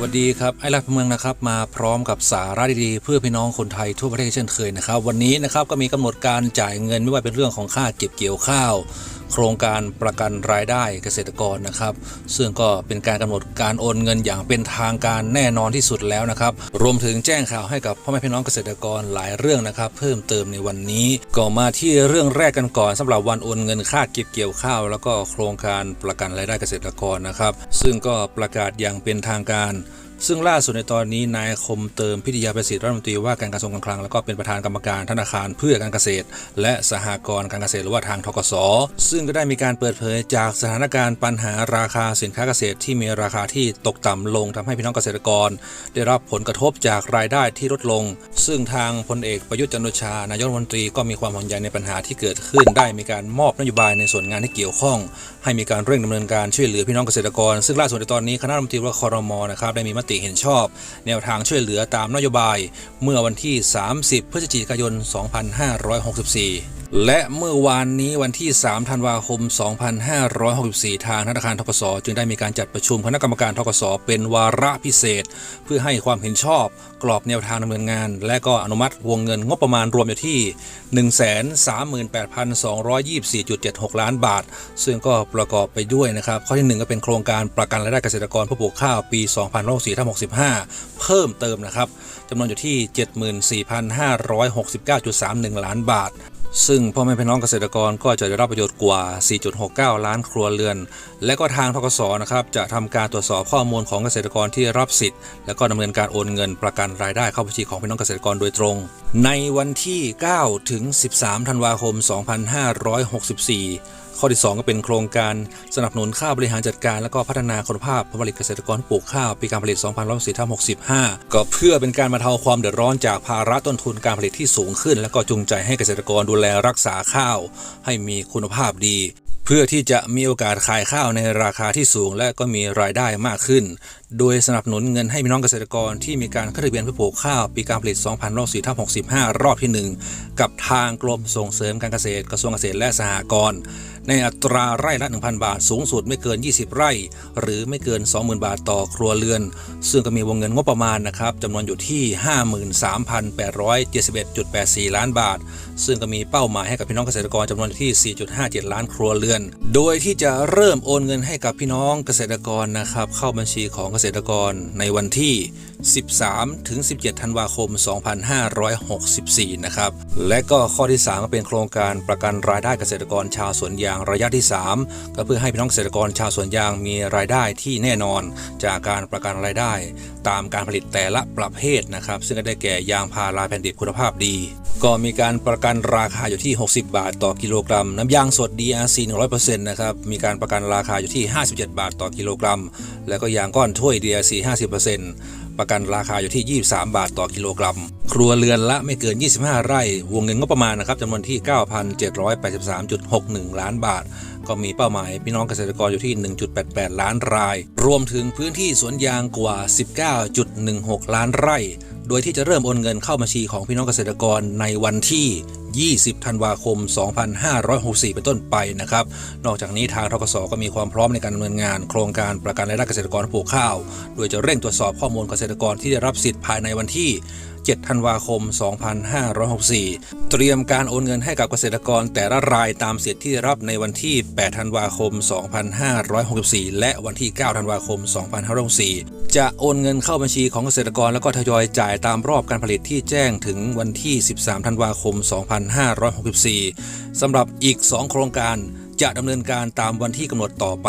สวัสดีครับไอรักเมืองนะครับมาพร้อมกับสาระดีๆเพื่อพี่น้องคนไทยทั่วประเทศเช่นเคยนะครับ วันนี้นะครับก็มีกำหนดการจ่ายเงินไม่ว่าเป็นเรื่องของค่าเก็บเกี่ยวข้าว โครงการประกันรายได้เกษตรกรนะครับ ซึ่งก็เป็นการกำหนดการโอนเงินอย่างเป็นทางการแน่นอนที่สุดแล้วนะครับ รวมถึงแจ้งข่าวให้กับพ่อแม่พี่น้องเกษตรกรหลายเรื่องนะครับ เพิ่มเติมในวันนี้ก็มาที่เรื่องแรกกันก่อนสำหรับวันโอนเงินค่าเก็บเกี่ยวข้าว แล้วก็โครงการประกันรายได้เกษตรกรนะครับ ซึ่งก็ประกาศอย่างเป็นทางการ ซึ่งล่าสุดในตอนนี้นายคมเติมพิทยาประสิทธิ์รัฐมนตรีว่าการกระทรวงการคลังแล้วก็เป็นประธานกรรมการธนาคารเพื่อการเกษตร และสหกรณ์การเกษตรหรือว่าทางทกสซึ่งก็ได้มีการเปิดเผยจากสถานการณ์ปัญหาราคาสินค้าเกษตร ที่มีราคาที่ตกต่ำลงทำให้พี่น้องเกษตรกร ได้รับผลกระทบจากรายได้ที่ลดลง ซึ่งทางพลเอกประยุทธ์จันโอชานายกรัฐมนตรีก็มีความห่วงใยในปัญหาที่เกิดขึ้น ได้มีการมอบนโยบายในส่วนงานที่เกี่ยวข้อง ให้มีการเร่งดำเนินการช่วยเหลือพี่น้องเกษตรกร ซึ่งล่าสุดในตอนนี้คณะรัฐมนตรีว่าคอรมอนะครับได้มีมติเห็นชอบ แนวทางช่วยเหลือตามนโยบาย เมื่อวันที่ 30 พฤศจิกายน 2564 และเมื่อวานนี้วันที่ 3 ธันวาคม 2564 ทางธนาคารทกสจึงได้มีการจัดประชุมคณะกรรมการทกสเป็นวาระพิเศษ เพื่อให้ความเห็นชอบ กรอบแนวทางดำเนินงาน และก็อนุมัติวงเงินงบประมาณรวมอยู่ที่ 138,224.76 ล้านบาท ซึ่งก็ประกอบไปด้วยนะครับ ข้อที่ 1 ก็เป็นโครงการประกันรายได้เกษตรกรผู้ปลูกข้าวปี 2564-65 เพิ่มเติมนะครับจำนวนอยู่ที่ 74,569.31 ล้านบาท ซึ่งพ่อแม่พี่น้องเกษตรกรก็จะได้รับประโยชน์กว่า 4.69 ล้านครัวเรือน และก็ทางทกศนะครับจะทำการตรวจสอบข้อมูลของเกษตรกรที่รับสิทธิ์ และก็ดำเนินการโอนเงินประกันรายได้เข้าบัญชีของพี่น้องเกษตรกรโดยตรง ในวันที่ 9 ถึง 13 ธันวาคม 2564 ข้อที่ 2 ก็เป็นโครงการสนับสนุนข้าวบริหารจัดการ และก็พัฒนาคุณภาพผลผลิตเกษตรกรปลูกข้าวปีการผลิต 2564-65 ก็เพื่อเป็นการบรรเทาความเดือดร้อนจากภาระต้นทุนการผลิตที่สูงขึ้น และก็จูงใจให้เกษตรกรดูแลรักษาข้าว ให้มีคุณภาพดีเพื่อที่จะมีโอกาสขายข้าวในราคาที่สูงและก็มีรายได้มากขึ้น โดยสนับสนุนเงินให้พี่น้องเกษตรกรที่มีการขึ้นทะเบียนเพื่อปลูกข้าว ปีการผลิต 2564-65รอบที่ 1 กับทางกรมส่งเสริมการเกษตรกระทรวงเกษตรและสหกรณ์ ในอัตราไร่ละ 1,000 บาท สูงสุดไม่เกิน 20 ไร่ หรือไม่เกิน 20,000 บาทต่อครัวเรือน ซึ่งก็มีวงเงินงบประมาณนะครับจำนวนอยู่ที่ 53,871.84 ล้านบาท ซึ่งก็มีเป้าหมายให้กับพี่น้องเกษตรกรจำนวนที่ 4.57 ล้านครัวเรือน โดยที่จะเริ่มโอนเงินให้กับพี่น้องเกษตรกรนะครับเข้าบัญชีของเกษตรกรในวันที่ 13 ถึง 17 ธันวาคม 2564 นะครับ และก็ข้อที่ 3 ก็เป็นโครงการประกันรายได้เกษตรกรชาวสวนยางระยะที่ 3 ก็เพื่อให้พี่น้องเกษตรกรชาวสวนยางมีรายได้ที่แน่นอน จากการประกันรายได้ ตามการผลิตแต่ละประเภทนะครับ ซึ่งก็ได้แก่ยางพาราแผ่นดิบคุณภาพดี ก็มีการประกันราคาอยู่ที่ 60 บาทต่อกิโลกรัม น้ำยางสด DRC 100%นะครับ มีการประกันราคาอยู่ที่ 57 บาทต่อกิโลกรัม แล้วก็ยางก้อนถ้วย DRC 50% ประกันราคาอยู่ที่ 23 บาทต่อกิโลกรัม ครัวเรือนละไม่เกิน 25 ไร่ วงเงินงบประมาณนะครับจำนวนที่ 9,783.61 ล้านบาท ก็มีเป้าหมายพี่น้องเกษตรกรอยู่ที่ 1.88 ล้านราย รวมถึงพื้นที่สวนยางกว่า 19.16 ล้านไร่ โดยที่จะเริ่มโอนเงินเข้าบัญชีของพี่น้องเกษตรกรในวันที่ 20 ธันวาคม 2564 เป็นต้นไปนะครับ นอกจากนี้ทางทกศก็มีความพร้อมในการดำเนินงาน โครงการประกันรายได้เกษตรกรปลูกข้าว โดยจะเร่งตรวจสอบข้อมูลเกษตรกรที่ได้รับสิทธิ์ภายในวันที่ 7 ธันวาคม 2564 เตรียมการโอนเงินให้กับเกษตรกรแต่ละรายตามสิทธิ์ที่รับในวันที่ 8 ธันวาคม 2564 และวันที่ 9 ธันวาคม 2564 จะโอนเงินเข้าบัญชีของเกษตรกรแล้วก็ทยอยจ่ายตามรอบการผลิตที่แจ้งถึงวันที่ 13 ธันวาคม 2564 สำหรับอีก 2 โครงการ จะดำเนินการตามวันที่กำหนดต่อไป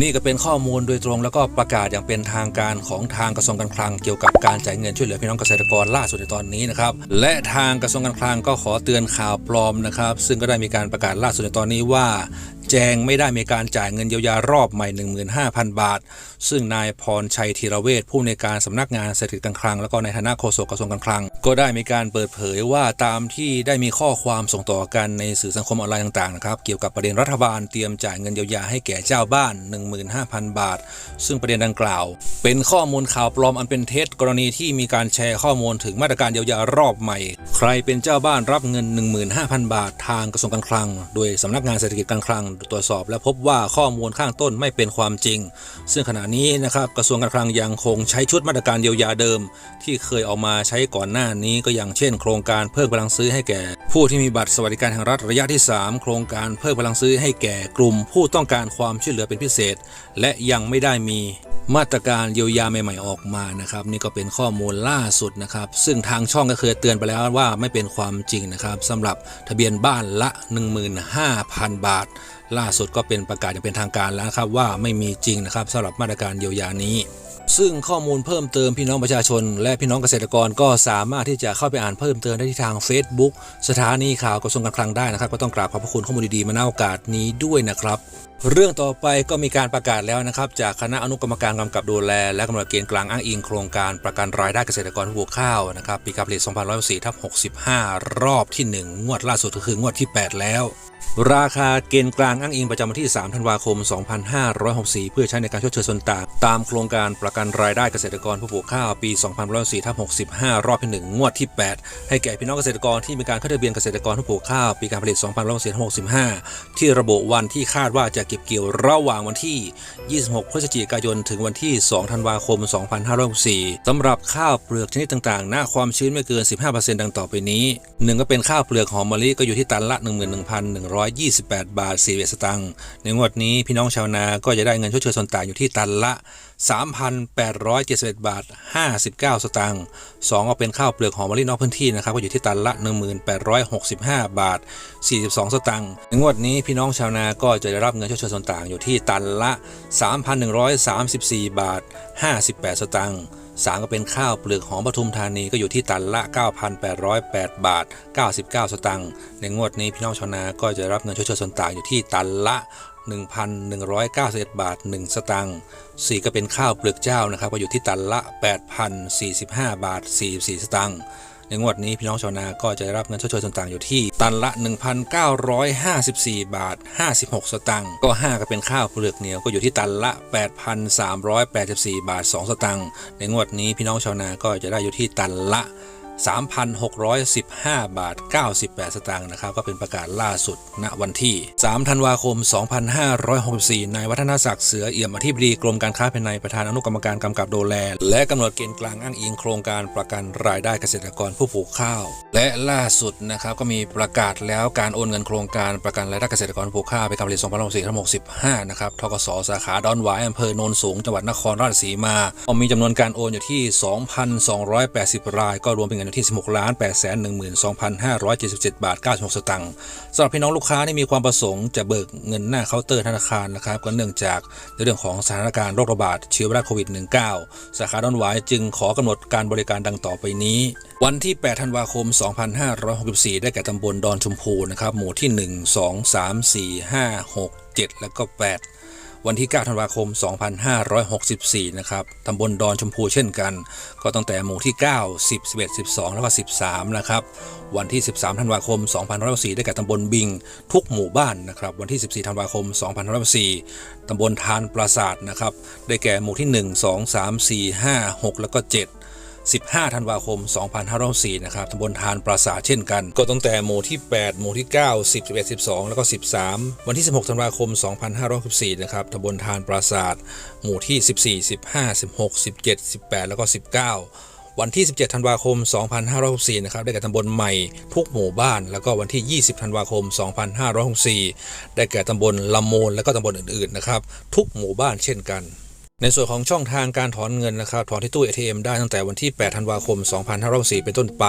นี่ก็เป็นข้อมูลโดยตรงแล้วก็ประกาศอย่างเป็นทางการของทางกระทรวงการคลังเกี่ยวกับการจ่ายเงินช่วยเหลือพี่น้องเกษตรกรล่าสุดในตอนนี้นะครับและทางกระทรวงการคลังก็ขอเตือนข่าวปลอมนะครับ ซึ่งก็ได้มีการประกาศล่าสุดในตอนนี้ว่า แจงไม่ได้มีการจ่ายเงินเยียวยารอบใหม่ 15,000 บาท ซึ่งนายพรชัยธีรเวชผู้ในการสำนักงานเศรษฐกิจการคลัง แล้วก็ในฐานะโฆษกกระทรวงการคลัง ก็ได้มีการเปิดเผยว่าตามที่ได้มีข้อความส่งต่อกันในสื่อสังคมออนไลน์ต่างๆนะครับเกี่ยวกับประเด็นรัฐบาลเตรียมจ่ายเงินเยียวยาให้แก่เจ้าบ้าน 15,000 บาท ซึ่งประเด็นดังกล่าว เป็นข้อมูลข่าวปลอมอันเป็นเท็จกรณีที่มีการแชร์ข้อมูลถึงมาตรการเยียวยารอบใหม่ ใครเป็นเจ้าบ้านรับเงิน 15,000 บาท ทางกระทรวงการคลัง โดยสำนักงานเศรษฐกิจการคลังตรวจสอบ และพบว่าข้อมูลข้างต้นไม่เป็นความจริง ซึ่งขณะนี้นะครับกระทรวงการคลังยังคงใช้ชุดมาตรการเยียวยาเดิม ที่เคยเอามาใช้ก่อนหน้านี้ก็อย่างเช่น โครงการเพิ่มพลังซื้อให้แก่ ผู้ที่มีบัตรสวัสดิการแห่งรัฐระยะที่ 3 โครงการเพิ่มพลังซื้อให้แก่กลุ่ม ผู้ต้องการความช่วยเหลือเป็นพิเศษ และยังไม่ได้มีมาตรการเยียวยาใหม่ ๆ ออกมานะครับ นี่ก็เป็นข้อมูลล่าสุดนะครับ ซึ่งทางช่องก็เคยเตือนไปแล้วว่าไม่เป็นความจริงนะครับสำหรับทะเบียนบ้านละ 15,000 บาทล่าสุดก็เป็นประกาศอย่างเป็นทางการแล้วนะครับว่าไม่มีจริงนะครับสำหรับมาตรการเยียวยานี้ ซึ่งข้อมูลเพิ่มเติมพี่น้องประชาชน และพี่น้องเกษตรกรก็สามารถที่จะเข้าไปอ่านเพิ่มเติมได้ที่ทาง Facebook สถานีข่าวกระทรวงการคลังได้นะครับ ก็ต้องกราบขอบพระคุณข้อมูลดีๆมาณโอกาสนี้ด้วยนะครับเรื่องต่อไปก็มีการประกาศแล้วนะครับ จากคณะอนุกรรมการกำกับดูแล และกำหนดเกณฑ์กลางอ้างอิงโครงการประกันรายได้เกษตรกรผู้ปลูกข้าวนะครับปีการผลิต 2564ทับ65 รอบที่ 1 งวดล่าสุดก็คืองวดที่ 8 แล้ว ราคาเกณฑ์กลางอ้างอิงประจำวันที่ 3 ธันวาคม 2564 เพื่อใช้ในการชดเชยส่วนต่างตามโครงการประกันรายได้เกษตรกรผู้ปลูกข้าวปี 2564ทับ65 รอบที่1งวดที่ 8 ให้แก่พี่น้องเกษตรกรที่มีการขึ้นทะเบียนเกษตรกรผู้ปลูกข้าวปีการผลิต 2564ทับ65 ที่ระบุวันที่คาดว่าจะเก็บเกี่ยวระหว่างวันที่ 26 พฤศจิกายน ถึงวันที่ 2 ธันวาคม 2564สำหรับข้าวเปลือกชนิดต่างๆ หน้าความชื้นไม่เกิน 15%ดังต่อไปนี้หนึ่งก็เป็นข้าวเปลือกหอมมะลิก็อยู่ที่ตันละ 11,100 128 บาท41สตางค์ในงวดนี้พี่น้องชาวนาก็จะได้เงินชดเชยส่วนต่างอยู่ที่ตันละ 3,871 บาท 59 สตางค์สองก็เป็นข้าวเปลือกหอมมะลินอกพื้นที่นะครับก็อยู่ที่ตันละ 1865 บาท 42 สตางค์ในงวดนี้พี่น้องชาวนาก็จะได้รับเงินชดเชยส่วนต่างอยู่ที่ตันละ 3,134 บาท 58 สตางค์ สามก็เป็นข้าวเปลือกหอมปทุมธานีก็อยู่ที่ตันละ 9,808 บาท 99 สตางค์ในงวดนี้พี่น้องชาวนาก็จะรับเงินชดเชยส่วนต่างอยู่ที่ตันละ 1,191 บาท 1 สตางค์สี่ก็เป็นข้าวเปลือกเจ้านะครับก็อยู่ที่ตันละ 8,045 บาท 44 สตางค์ ในงวดนี้พี่น้องชาวนาก็จะได้รับเงินชดเชยต่างๆอยู่ที่ ตันละ 1,954 บาท 56 สตางค์ก็ 5 ก็เป็นข้าวเปลือกเหนียวก็อยู่ที่ตันละ 8,384 บาท 2 สตางค์ในงวดนี้พี่น้องชาวนาก็จะได้อยู่ที่ตันละ 3,615 บาท 98 สตางค์นะครับ ก็เป็นประกาศล่าสุดณวันที่ 3 ธันวาคม 2564 นายวัฒนศักดิ์เสือเอี่ยมอธิบดีกรมการค้าภายในประธานอนุกรรมการกำกับดูแล และกำหนดเกณฑ์กลางอ้างอิงโครงการประกันรายได้เกษตรกรผู้ปลูกข้าว และล่าสุดนะครับก็มีประกาศแล้วการโอนเงินโครงการประกันรายได้เกษตรกรผู้ปลูกข้าวไปการผลิต2564ทั้งหมด15นะครับทกสสาขาดอนหวายอำเภอโนนสูงจังหวัดนครราชสีมามีจำนวนการโอนอยู่ที่ 2,280 รายก็รวมเป็นเงินอยู่ที่ 16 ล้าน8 1 2 5 7 7 บาท 96 สตางค์สำหรับพี่น้องลูกค้าที่มีความประสงค์จะเบิกเงินหน้าเคาน์เตอร์ธนาคารนะครับก็เนื่องจากในเรื่องของสถานการณ์โรคระบาดเชื้อไวรัสโควิด -19 สาขาดอนหวายจึงขอกำหนดการบริการดังต่อไปนี้ วันที่ 8 ธันวาคม 2564 ได้แก่ตำบลดอนชมพูนะครับหมู่ที่ 1 2 3 4 5 6 7 แล้วก็ 8 วันที่ 9 ธันวาคม 2564 นะครับตำบลดอนชมพูเช่นกัน ก็ตั้งแต่หมู่ที่ 9 10 11 12 แล้วก็ 13 นะครับ วันที่ 13 ธันวาคม 2564ได้แก่ตำบลบิง ทุกหมู่บ้านนะครับ วันที่ 14 ธันวาคม 2564ตำบลทานปราศาสตร์นะครับ ได้แก่หมู่ที่ 1 2 3 4 5 6 แล้วก็ 7 15 ธันวาคม 2504นะครับตำบลทานปราสาทเช่นกัน ก็ตั้งแต่หมู่ที่ 8 หมู่ที่ 9 10 11 12 แล้วก็ 13 วันที่ 16 ธันวาคม 2564นะครับตำบลทานปราสาทหมู่ที่ 14 15 16 17 18 แล้วก็ 19วันที่ 17 ธันวาคม 2564นะครับ ได้แก่ตำบลใหม่ทุกหมู่บ้าน แล้วก็วันที่ 20 ธันวาคม 2564ได้แก่ตำบลลำโมน และก็ตำบลอื่น ๆ นะครับ ทุกหมู่บ้านเช่นกัน ในส่วนของช่องทางการถอนเงินนะครับถอนที่ตู้ ATM ได้ตั้งแต่วันที่ 8 ธันวาคม 2564เป็นต้นไป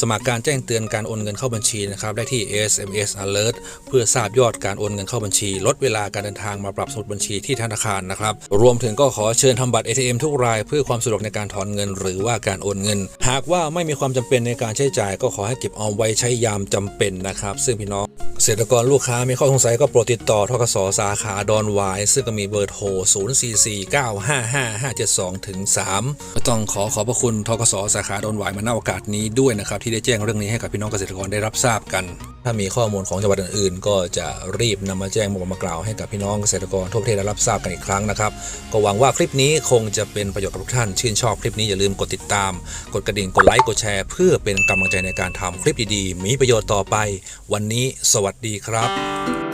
สมัครการแจ้งเตือนการโอนเงินเข้าบัญชีนะครับได้ที่ SMS Alert เพื่อทราบยอดการโอนเงินเข้าบัญชี ลดเวลาการเดินทางมาปรับสมุดบัญชีที่ธนาคารนะครับรวมถึงก็ขอเชิญทำบัตร ATM ทุกราย เพื่อความสะดวกในการถอนเงิน หรือว่าการโอนเงิน หากว่าไม่มีความจำเป็นในการใช้จ่าย ก็ขอให้เก็บเอาไว้ใช้ยามจำเป็นนะครับซึ่งพี่น้อง เกเกษตรกรลูกค้ามีข้อสงสัยก็โปรดติดต่อทกสสาขาดอนหวาย ซึ่งก็มีเบอร์โทร 044955572ถึง3ก็ต้องขอขอบพระคุณทกสสาขาดอนหวายมาณโอกาสนี้ด้วยนะครับ ที่ได้แจ้งเรื่องนี้ให้กับพี่น้องเกษตรกรได้รับทราบกัน ถ้ามีข้อมูลของจังหวัดอื่นๆ ก็จะรีบนำมาแจ้งบอกมากล่าวให้กับพี่น้องเกษตรกรทั่วประเทศได้รับทราบกันอีกครั้งนะครับก็หวังว่าคลิปนี้คงจะเป็นประโยชน์กับทุกท่าน ชื่นชอบคลิปนี้อย่าลืมกดติดตาม กดกระดิ่งกดไลค์กดแชร์ เพื่อเป็นกำลังใจในการทำคลิปดีๆ มีประโยชน์ต่อไป วันนี้สวัสดีครับ